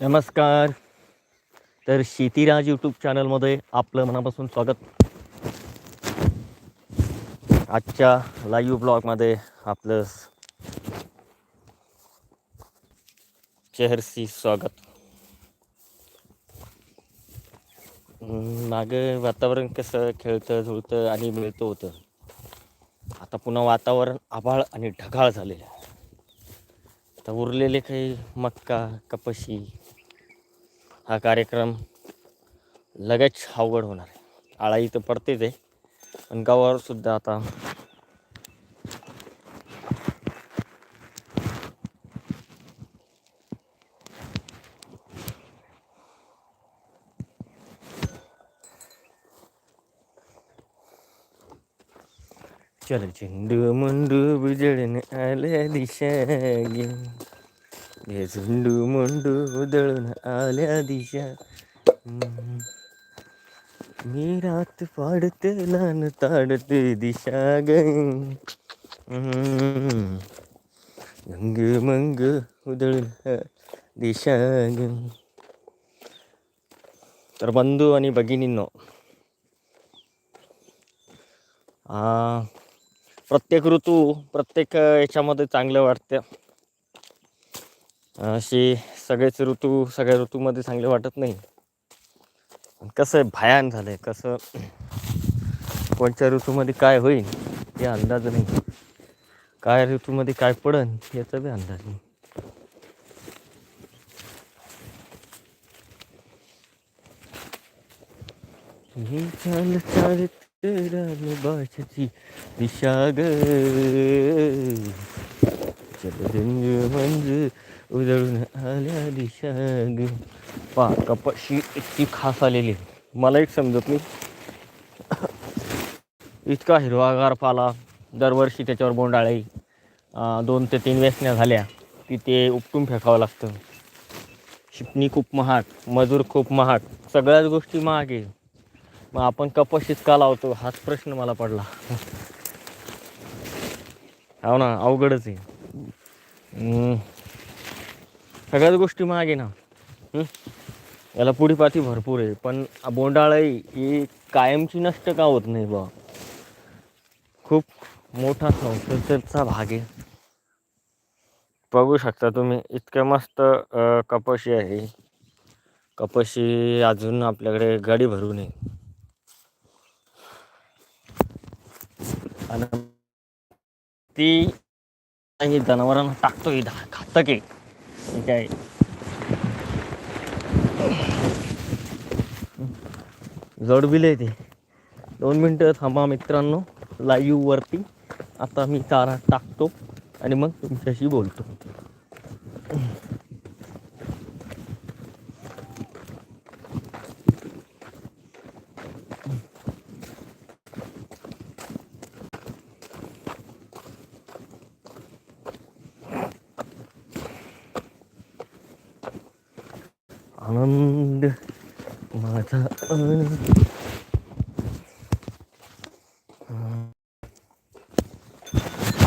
नमस्कार. तर शेतीराज यूट्यूब चॅनलमध्ये आपलं मनापासून स्वागत. आजच्या लाईव्ह ब्लॉगमध्ये आपलं चेहरसी स्वागत. माग वातावरण कसं खेळतं झुळतं आणि मिळतं होतं. आता पुन्हा वातावरण आभाळ आणि ढगाळ झालेलं आहे. आता उरलेले काही मक्का कपाशी हा कार्यक्रम लगेच अवघड होणार आहे. आळाई तर पडतेच आहे. पण गावावर सुद्धा आता चल झेंडू मुंडू बिजळून आल्या दिशा गे हे झेंडू मुंडू उधळून आल्या दिशा हम्म. मी रात पाडते लान ताडते दिशा ग हम्म. गंग मंग उधळून आ- दिशा ग तर बंधू आणि भगिनींनो आ, प्रत्येक ऋतू प्रत्येक अ, याच्यामध्ये चांगलं वाटतं असे सगळेच ऋतू सगळ्या ऋतूमध्ये चांगले वाटत नाही. कसं आहे भयान झालं आहे कसं कोणत्या ऋतूमध्ये काय होईल हे अंदाज नाही. काय ऋतूमध्ये काय पडन याचा बी अंदाज नाही. ही चाल चालत रानबाशाची दिशा ग चलरंग मंज उजळून आल्या दिशा ग पा कपाशी इतकी खास आलेली. मला एक समजत नाही. इतका हिरवागार पाला दरवर्षी त्याच्यावर बोंडाळी दोन ते तीन वेसण्या झाल्या की ते उपटून फेकावं लागतं. शिपणी खूप महाग मजूर खूप महाग सगळ्याच गोष्टी महाग. आहे मग आपण कपाशीत का लावतो? हाच प्रश्न मला पडला. हो ना अवघडच आहे. सगळ्याच गोष्टी मागे ना. याला पुढीपाती भरपूर आहे. पण बोंडाळी ही कायमची नष्ट का होत नाही बा खूप मोठा संस्कृतीचा भाग आहे. बघू शकता तुम्ही इतकं मस्त कपाशी आहे. कपाशी अजून आपल्याकडे गाडी भरू नये. आणि ती काही जनावरांना टाकतोय खातं की आहे. Okay. जडबिल आहे ते. दोन मिनटं थांबा मित्रांनो. लाईव्ह वरती. आता मी चारा टाकतो आणि मग तुमच्याशी बोलतो. आनंद माझा आनंद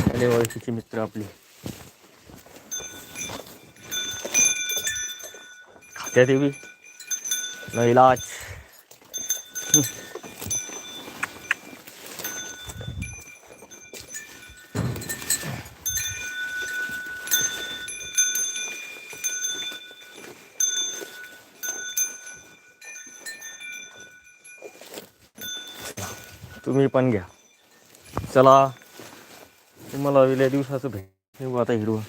आले ओळखीचे मित्र आपले खात्या देवी इलाज तुम्ही पण घ्या. चला तुम्हाला गेल्या दिवसाचं भेट आता हिरवं.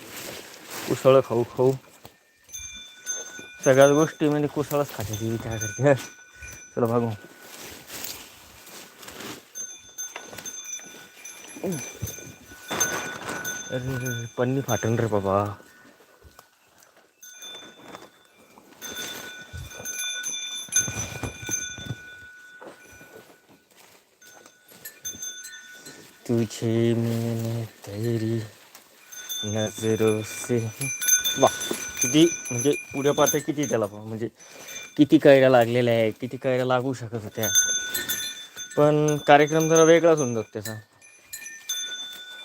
कुसळं खाऊ खाऊ. सगळ्याच गोष्टी म्हणजे कुसळच खाते काय करते चला बघू अरे पन्नी फाटन रे बाबा. तुझे मैंने तेरी नजरों से। वा किती म्हणजे पुढे पाहता किती त्याला म्हणजे किती कैऱ्या लागलेल्या आहे किती कैऱ्या लागू शकत होत्या. पण कार्यक्रम जरा वेगळाच होऊन जातो त्याचा.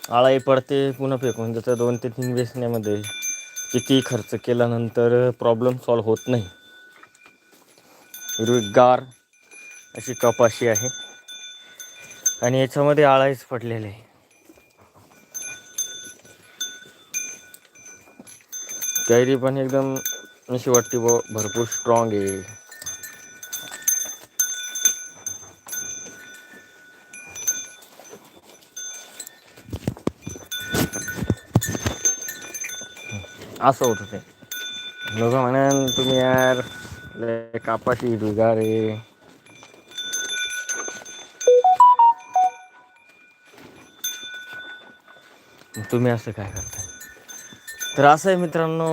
आळाई पडते पुन्हा फेकून जातं दोन ते तीन वेसण्यामध्ये किती खर्च केल्यानंतर प्रॉब्लेम सॉल्व होत नाही. हिरवीगार अशी कपाशी आहे. आणि याच्यामध्ये आळाईच पडलेले. आहे कैरी पण एकदम अशी वाटते ब भरपूर स्ट्रॉंग आहे. असं होतं ते. लोक म्हणाल तुम्ही यार लय कापाशी हिरवीगार आहे. तुम्ही असं काय करताय? तर असं आहे मित्रांनो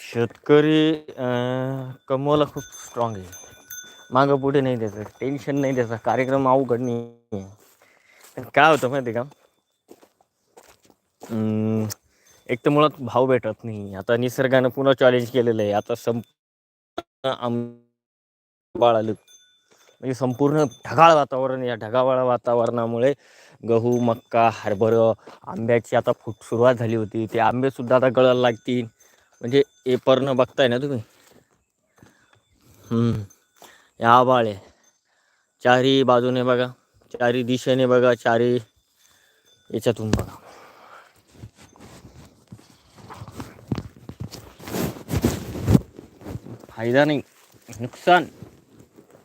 शेतकरी कमवायला खूप स्ट्रॉंग आहे. मागं पुढे नाही त्याचं टेन्शन नाही त्याचा कार्यक्रम अवघड नाही आहे. काय होतं माहिती आहे का? एक तर मुळात भाव भेटत नाही. आता निसर्गानं पुन्हा चॅलेंज केलेलं आहे. आता संपूर्ण आंबाळ आलं. म्हणजे संपूर्ण ढगाळ वातावरण या ढगाळ वातावरणामुळे गहू मक्का हरभरं आंब्याची आता फुट सुरुवात झाली होती. ते आंबेसुद्धा आता गळायला लागतील. म्हणजे एपरनं बघताय ना तुम्ही? या बाळे. आहे चारी बाजूने बघा. चारी दिशेने बघा. चारी याच्यातून बघा. फायदा नाही. नुकसान.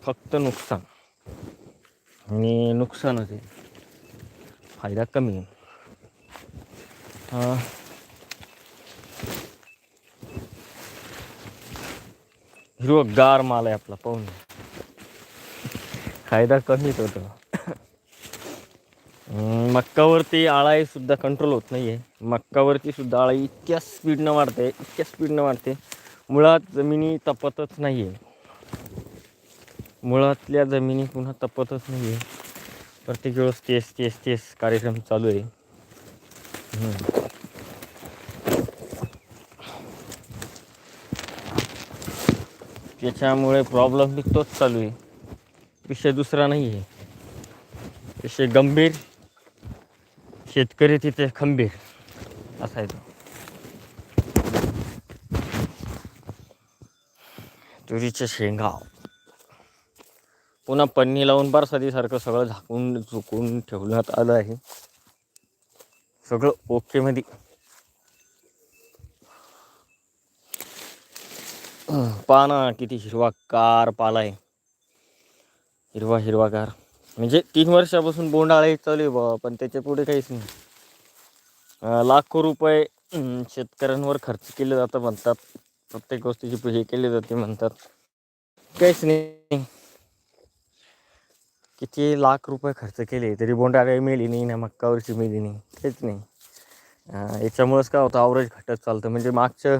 फक्त नुकसान. आणि नुकसानच आहे. फायदा कमी आहे. हिरवं हिरवगार माल आहे आपला पाहून फायदा कमीच होतो मक्कावरती आळाई सुद्धा कंट्रोल होत नाही आहे मक्कावरती सुद्धा आळाई इतक्या स्पीडनं वाढते इतक्या स्पीडनं वाढते. मुळात जमिनी तपतच नाही आहे मुळातल्या जमिनी पुन्हा तपतच नाही आहे प्रत्येक वेळेस तेच तेच तेच कार्यक्रम चालू आहे. त्याच्यामुळे प्रॉब्लेम बी तोच चालू आहे. विषय दुसरा नाही आहे. विषय गंभीर शेतकरी तिथे खंबीर असा आहे तो. तुरीच्या शेंगा. पुन्हा पन्नी लावून बरसातीसारखं सगळं झाकून झुकून ठेवण्यात आलं आहे. सगळं ओके मध्ये. पाना किती हिरवागार पाला आहे. हिरवा हिरवागार. म्हणजे तीन वर्षापासून बोंडाळे चालू आहे बाबा पण त्याच्या पुढे काहीच नाही. लाखो रुपये शेतकऱ्यांवर खर्च केले जातं म्हणतात. प्रत्येक गोष्टीची हे केली जाते म्हणतात. काहीच नाही. किती लाख रुपये खर्च केले तरी बोंडाळे मिळली नाही ना मक्कावरची मिळली नाही तेच नाही. याच्यामुळंच काय होतं आवरेज घटत चालतं. म्हणजे मागच्या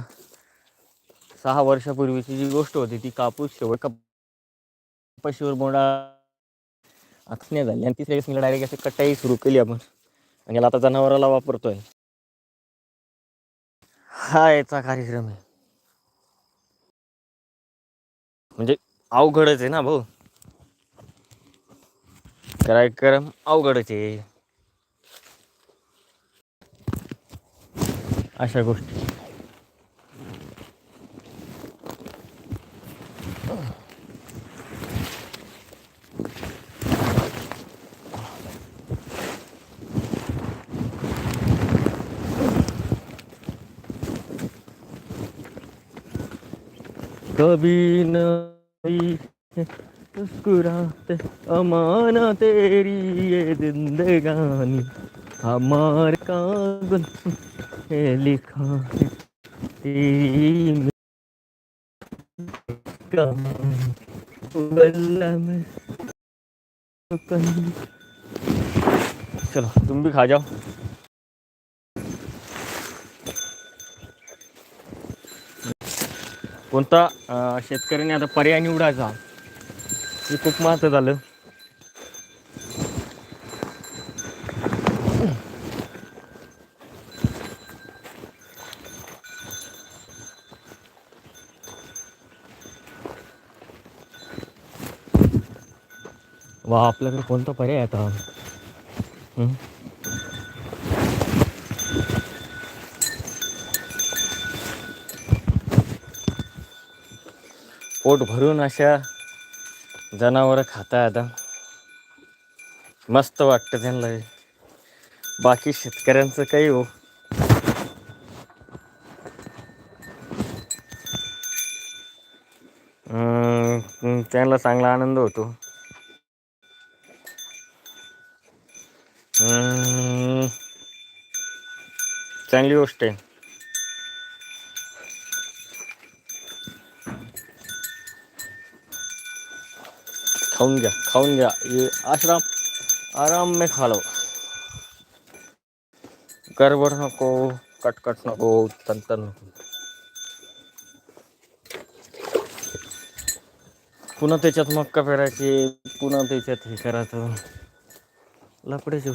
सहा वर्षापूर्वीची जी गोष्ट होती ती कापूस शेवट कपाशीवर बोंडा आता नाही झाली आणि तिसऱ्या मिला डायरेक्ट असे कटाई सुरू केली आपण. आणि याला आता जनावराला वापरतोय. हा याचा कार्यक्रम आहे. म्हणजे अवघडच आहे ना भाऊ. कार्यक्रम अवघडच आहे अशा गोष्टी. कभी नहीं मुस्कुराते अमाना तेरी ये जिंदगानी हमारे कागज पे लिखा है तेरी में चलो तुम भी खा जाओ। कोणता शेतकऱ्याने आता पर्याय निवडायचा? हे खूप महाग झालं. वा आपल्याकडे कोणता पर्याय आता? पोट भरून अशा जनावरं खाता आता. मस्त वाटतं त्यांना. बाकी शेतकऱ्यांचं काही हो. त्यांना चांगला आनंद होतो. चांगली गोष्ट आहे. खाऊन गया खाऊन गया ये आश्रम, आराम में खा लो। गडबड को नको तन तन पुन्हा त्याच्यात मक्का पेरायची पुन्हा त्याच्यात हे करायचं लपडेच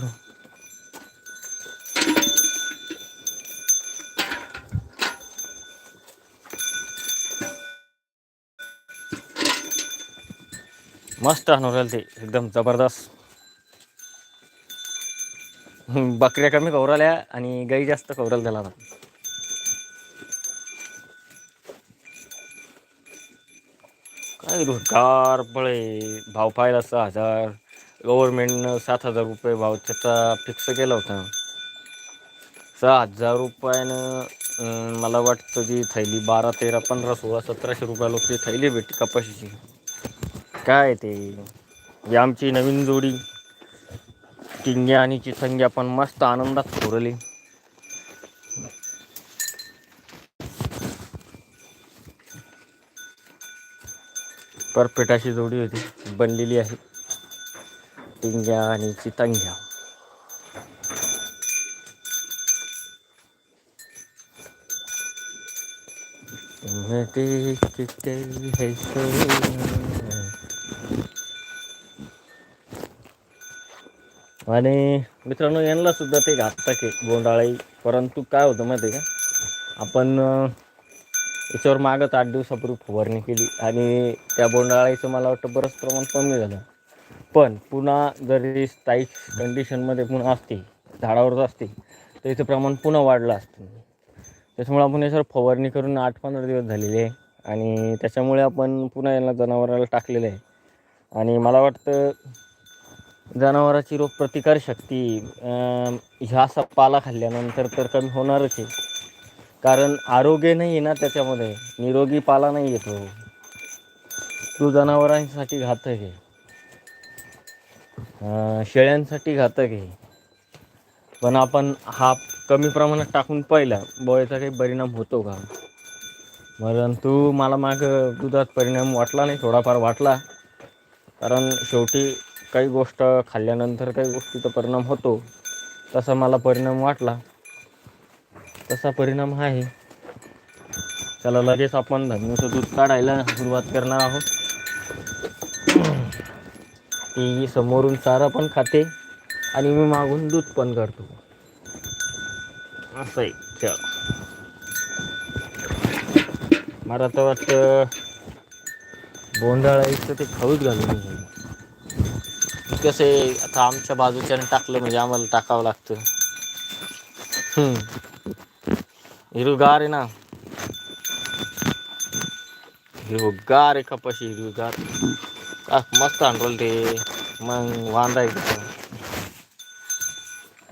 मस्त आणून ते. एकदम जबरदस्त. बकऱ्या कमी कवराल्या आणि गाई जास्त कवराल त्याला आता. काय रोजगार पळे. भाव पाहिला सहा हजार. गव्हर्मेंटनं सात हजार रुपये भाव त्याचा फिक्स केला होता. सहा हजार रुपयानं मला वाटतं जी थैली बारा तेरा पंधरा सोळा सतराशे रुपयाला ती थैली भेटते कपाशीची. काय ते? ही आमची नवीन जोडी. टिंग्या आणि चिसंग्या पण मस्त आनंदात फोरली परफेक्ट अशी जोडी होती. बनलेली आहे. टिंग्या आणि चितंग्या ते किती है आणि मित्रांनो यांना सुद्धा ते घातक आहे गोंडाळी परंतु काय होतं माहिती आहे का? आपण याच्यावर मागत आठ दिवसापूर्वी फवारणी केली आणि त्या बोंडाळीचं मला वाटतं बरंच प्रमाण कमी झालं. पण पुन्हा जरी स्थायिक कंडिशनमध्ये पुन्हा असते झाडावरच असते तर याचं प्रमाण पुन्हा वाढलं असतं. त्याच्यामुळे आपण याच्यावर फवारणी करून आठ पंधरा दिवस झालेले आहे आणि त्याच्यामुळे आपण पुन्हा यांना जनावराला टाकलेलं आहे. आणि मला वाटतं जनावराची रोगप्रतिकार शक्ती ह्या असा पाला खाल्ल्यानंतर तर कमी होणारच आहे. कारण आरोग्य नाही आहे ना त्याच्यामध्ये निरोगी पाला नाही येतो. तो जनावरांसाठी घातक आहे. शेळ्यांसाठी घातक आहे. पण आपण हा कमी प्रमाणात टाकून पाहिला बोळ्याचा काही परिणाम होतो का? परंतु मला माग दुधात परिणाम वाटला नाही थोडाफार वाटला. कारण शेवटी काही गोष्ट खाल्ल्यानंतर काही गोष्टीचा परिणाम होतो तसा मला परिणाम वाटला. तसा परिणाम आहे. त्याला लगेच आपण धान्याचं दूध काढायला सुरुवात करणार आहोत. ती समोरून चारा पण खाते आणि मी मागून दूध पण करतो. असं आहे. चल. मला तर वाटतं बोंडाळायचं ते खाऊच घालून घ्यायला कसं आहे आता आमच्या बाजूच्याने टाकलं म्हणजे आम्हाला टाकावं लागतं. हम्म. हिरवीगार आहे ना. हिरवीगार आहे कपाशी हिरवीगार का मस्त आणलं ते मग वांदा आहे.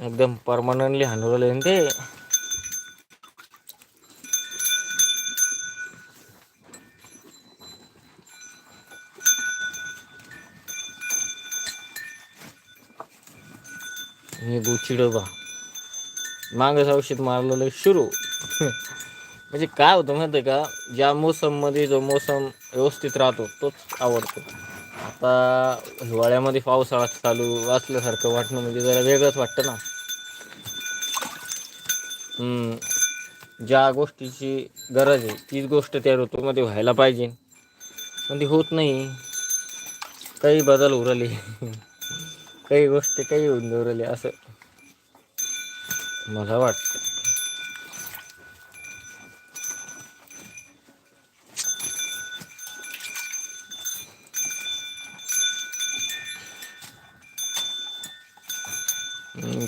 एकदम परमनंटली हांडवलं आहे ना ते. हे गुच्ची मागच औषध मारलेलं सुरू. म्हणजे काय होतं माहिती आहे का ज्या मोसममध्ये जो मोसम व्यवस्थित राहतो तोच आवडतो. आता हिवाळ्यामध्ये पावसाळा चालू असल्यासारखं वाटणं म्हणजे जरा वेगळंच वाटतं ना. ज्या गोष्टीची गरज आहे तीच गोष्ट त्या ऋतूमध्ये व्हायला पाहिजे. पण ती होत नाही. काही बदल उरले. काही गोष्टी काही होऊन उरले असं. मला वाटतं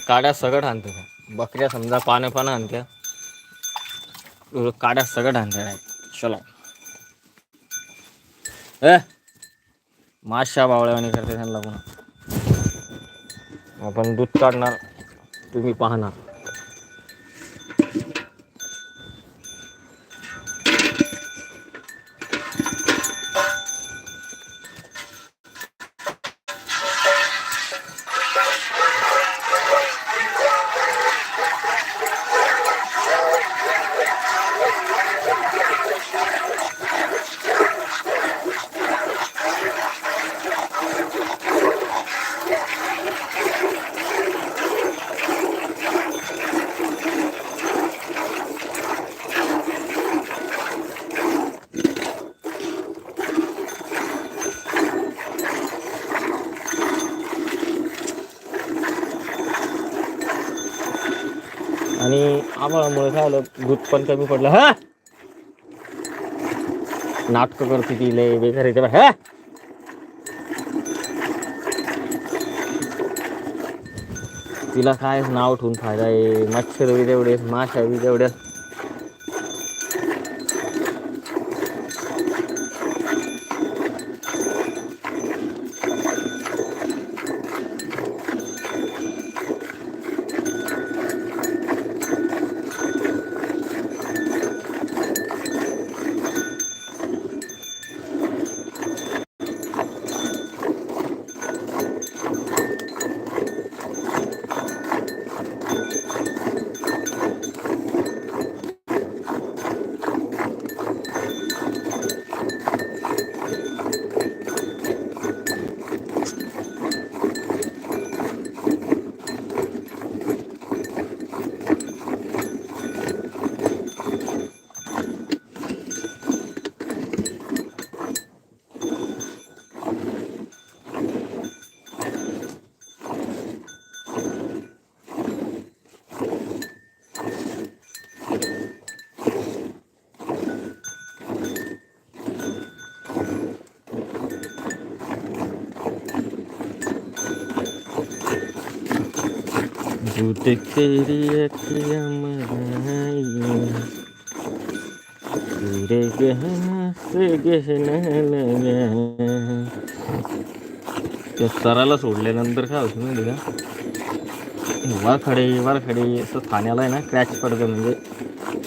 काड्या सगळं आणते बकऱ्या समजा पानं पानं आणत्या काड्या सगळं आणत्या चला. ए माशा बावळ्यावानी करते त्यांना पुन्हा आपण दूध काढणार तुम्ही पाहणार. आम्हाला भूत दूध पण कमी पडलं. हा? नाटक करते ती लय बेकार येते हा? तिला काय नाव ठेवून फायदा आहे? मच्छर बी तेवढे माशा बी तेवढ्या. दूध तेरी अखियाँ मराई तेरे गहना से गहना लगा त्या सराला सोडल्यानंतर काय होतं माहिती का? वारखडे वारखडे असं ठाण्याला आहे ना क्रॅच पडतं म्हणजे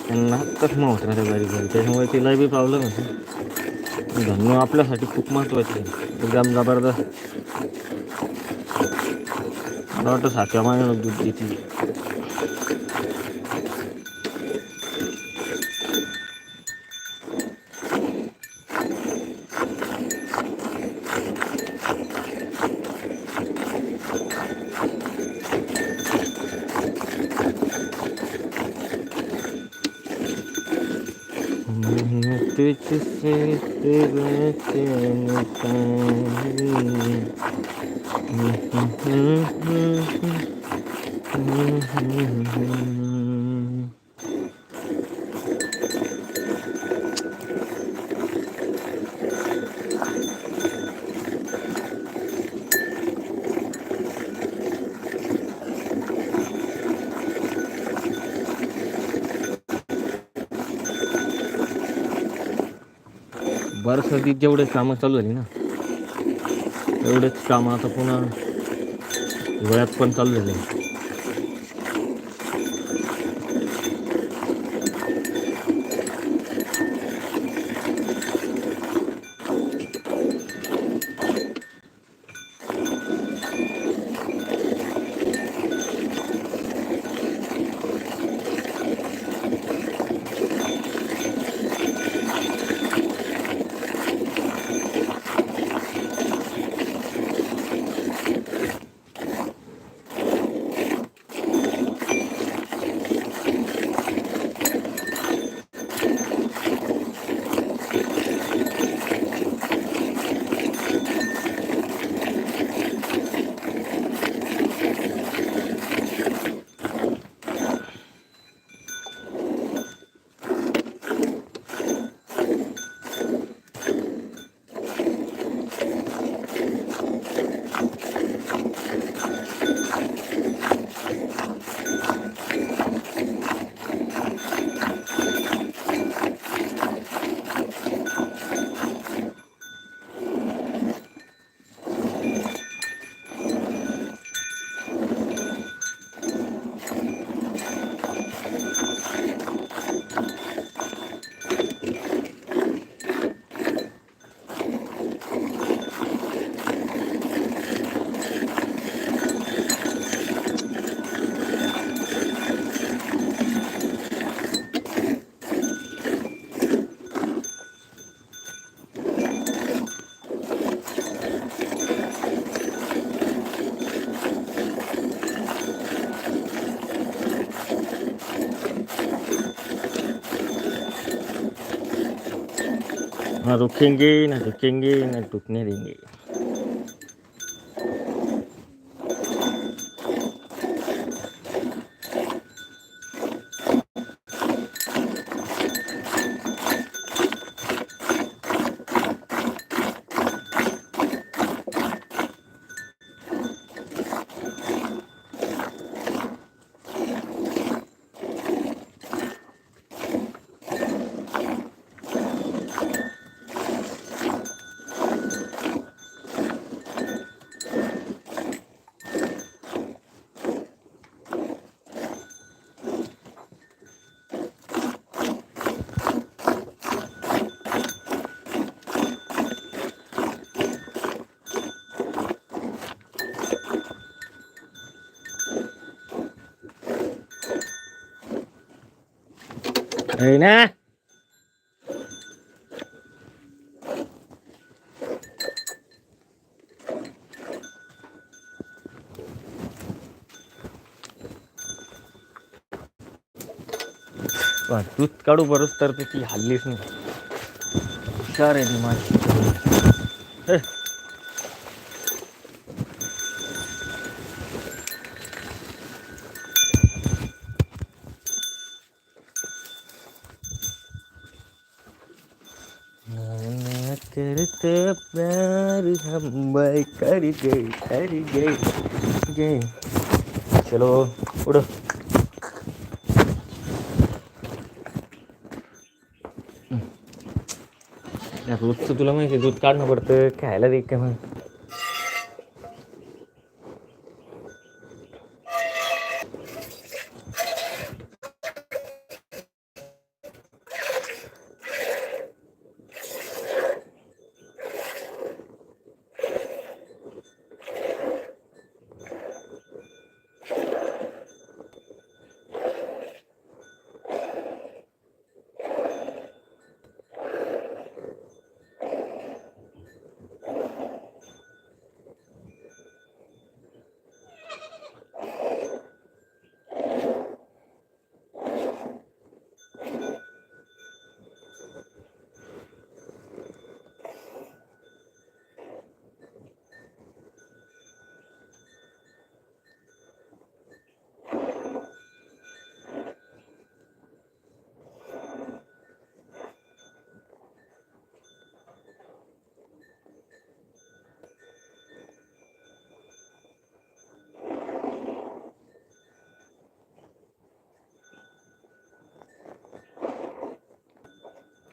त्यांना चष्मा होत नाही बारीक बारीक. त्याच्यामुळे तिला बी प्रॉब्लेम होतो धन्य आपल्यासाठी खूप महत्त्वाचे आहे. एकदम जबरदस्त. मला वाटतं सातव्या महिन्याला दूध देते बरसातीत जेवढे कामं चालू झाली ना तेवढेच कामं आता पुन्हा हिवाळ्यात पण चालू झाले. रुकेंगे ना रुकेंगे ना टूटने देंगे आहे ना दूध काढू बरोच तर ती हल्लीच नाही. हुशार आहे ती माझी हे. ना करत प्यार हम भाई कर गए कर गए गए चलो उडो। दूधचं तुला माहिती दूध काढणं पडतं खायला दे का मग.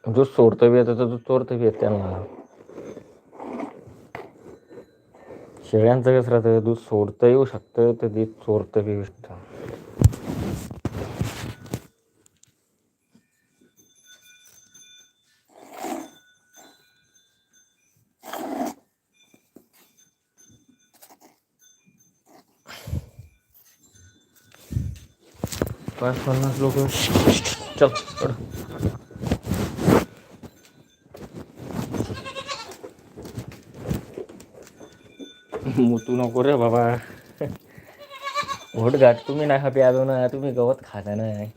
दूध सोडतो बी येतं तर दूध चोरतं बी येत त्यांना. शेळ्यांचं कसं राहतं दूध सोडतं येऊ शकतं तर दूध चोरतं बी येऊ शकतं. पाच पन्नास लोक. चल मुतू नको रे बाबा. घोट घाट तुम्ही नका प्यादो ना तुम्ही गवत खाता नाही.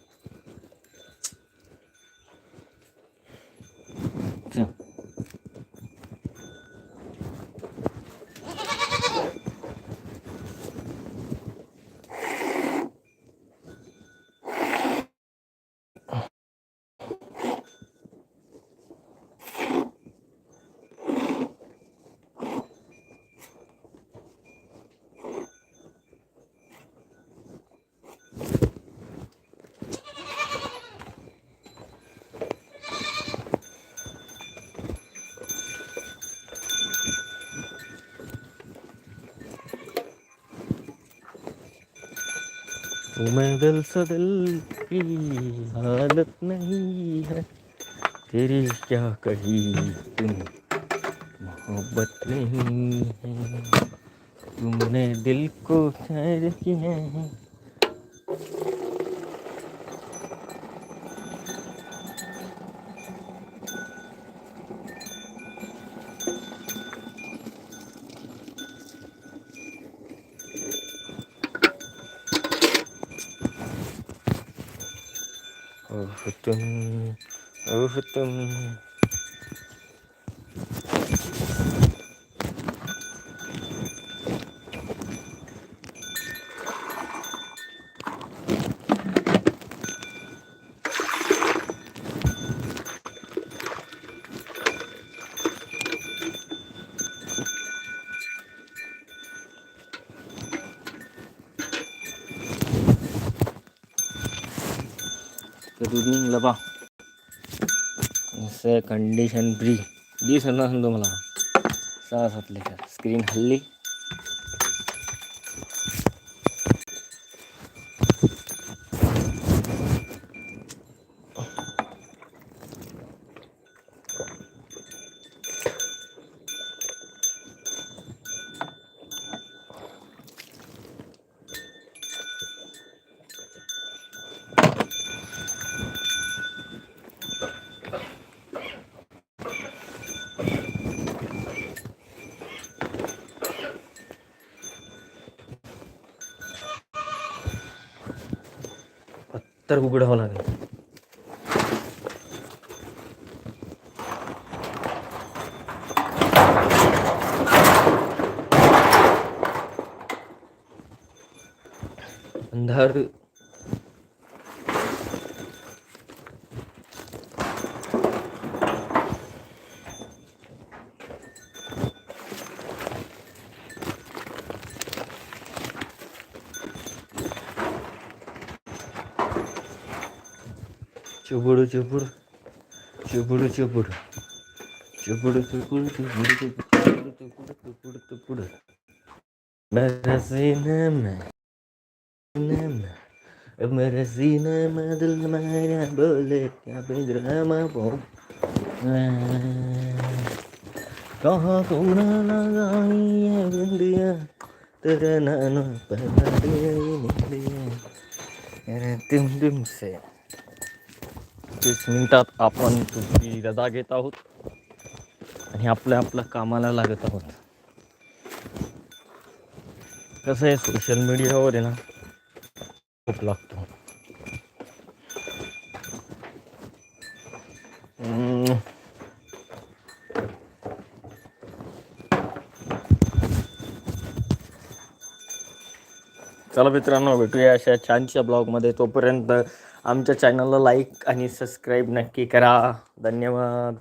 तुम्हें दिल से दिल की हालत नहीं है। तेरी क्या कही तुम? मोहब्बत नहीं है। तुमने दिल को खैर किया है। ओह तुम ओह तुम इतकं दूध निघलं. बा कंडिशन फ्री दिसत नसेल तुम्हाला. सहा सात लेकर स्क्रीन हल्ली. तर उघडावं लागेल. चुबुडू चुबुड. चुबुडू चुबुड. चुबुडू चुबुड चुबुडू चुबुड चुबुडू चुबुड चुबुड मेरा सीना में बोले क्या बेड्रामा बो हो? कहाँ तूने लगाई है बिंदिया तेरे नानों पर दिया निकलिया तुम तुम से। तीस मिनिटात आपण तुमची रजा घेत आहोत. आणि आपल्या आपल्या कामाला लागत आहोत. कसं आहे सोशल मीडियावर आहे ना खूप लागतो. चला मित्रांनो भेटूया अशा छानशा ब्लॉगमध्ये. तोपर्यंत आमच्या चॅनलला लाईक आणि सबस्क्राईब नक्की करा. धन्यवाद.